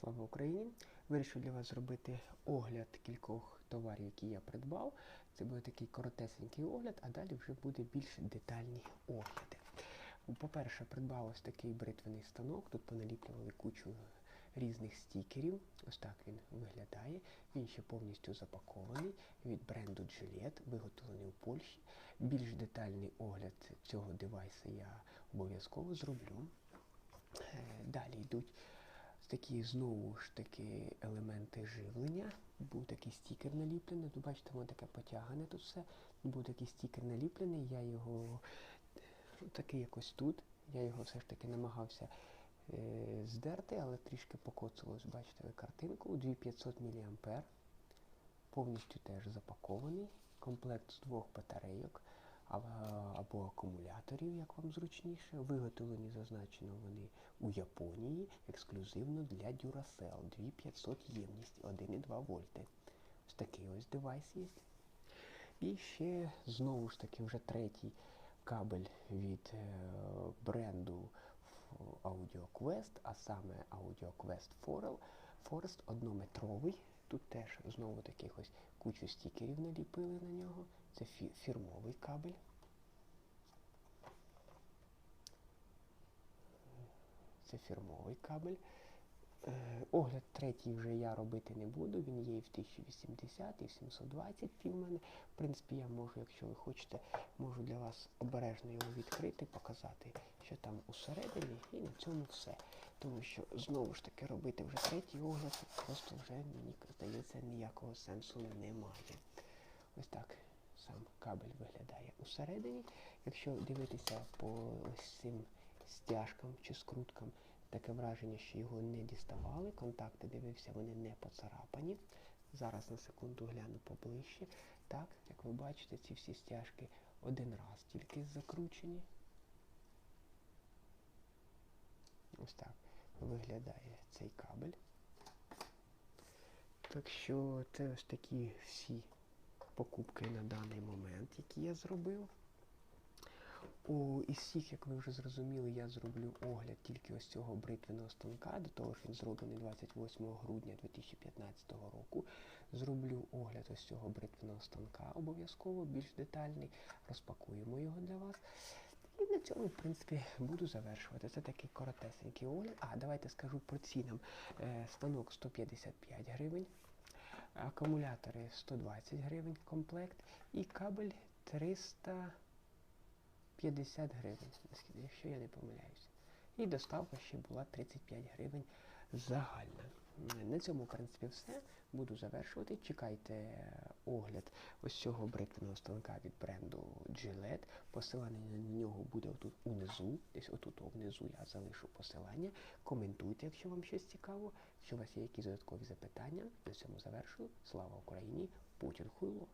Слава Україні! Вирішив для вас зробити огляд кількох товарів, які я придбав. Це буде такий коротесенький огляд, а далі вже буде більш детальні огляди. По-перше, придбав ось такий бритвений станок. Тут поналіплювали кучу різних стікерів. Ось так він виглядає. Він ще повністю запакований від бренду Gillette, виготовлений у Польщі. Більш детальний огляд цього девайса я обов'язково зроблю. Е, Далі йдуть такі знову ж таки елементи живлення. Був такий стікер наліплений. Тут бачите, воно таке потягане тут все. Був такий стікер наліплений, я його такий якось тут. Я його все ж таки намагався е, здерти, але трішки покоцалось. Бачите ви картинку. 2500 мА. Повністю теж запакований. Комплект з двох батарейок або акумуляторів, як вам зручніше. Виготовлені, зазначено вони у Японії ексклюзивно для Duracell 2500 ємність 1,2 вольти. Ось такий ось девайс є. І ще знову ж таки вже третій кабель від е, бренду AudioQuest, а саме AudioQuest Forest однометровий. Тут теж знову таких ось кучу стікерів наліпили на нього. Це фірмовий кабель. Це фірмовий кабель. Е, огляд третій вже я робити не буду, він є і в 1080, і в 720 в мене. В принципі, я можу, якщо ви хочете, можу для вас обережно його відкрити, показати, що там усередині, і на цьому все. Тому що знову ж таки робити вже третій огляд, просто вже, мені здається, ніякого сенсу немає. Ось так сам кабель виглядає усередині. Якщо дивитися по ось цим стяжкам чи скруткам, таке враження, що його не діставали. Контакти дивився, вони не поцарапані. Зараз на секунду гляну поближче. Так, як ви бачите, ці всі стяжки один раз тільки закручені. Ось так виглядає цей кабель. Так що це ось такі всі покупки на даний момент, які я зробив. У, із всіх, як ви вже зрозуміли, я зроблю огляд тільки ось цього бритвеного станка, до того ж він зроблений 28 грудня 2015 року. Зроблю огляд ось цього бритвеного станка обов'язково, більш детальний. Розпакуємо його для вас. І на цьому, в принципі, буду завершувати. Це такий коротесенький огляд. А, давайте скажу про ціну. Станок 155 гривень, акумулятори 120 гривень комплект і кабель 300. 50 гривень, якщо я не помиляюся. І доставка ще була 35 гривень загальна. На цьому, в принципі, все. Буду завершувати. Чекайте огляд ось цього бритвеного станка від бренду Gillette. Посилання на нього буде отут унизу. Десь отут внизу я залишу посилання. Коментуйте, якщо вам щось цікаво. Якщо у вас є якісь додаткові запитання, на цьому завершую. Слава Україні! Путін хуйло!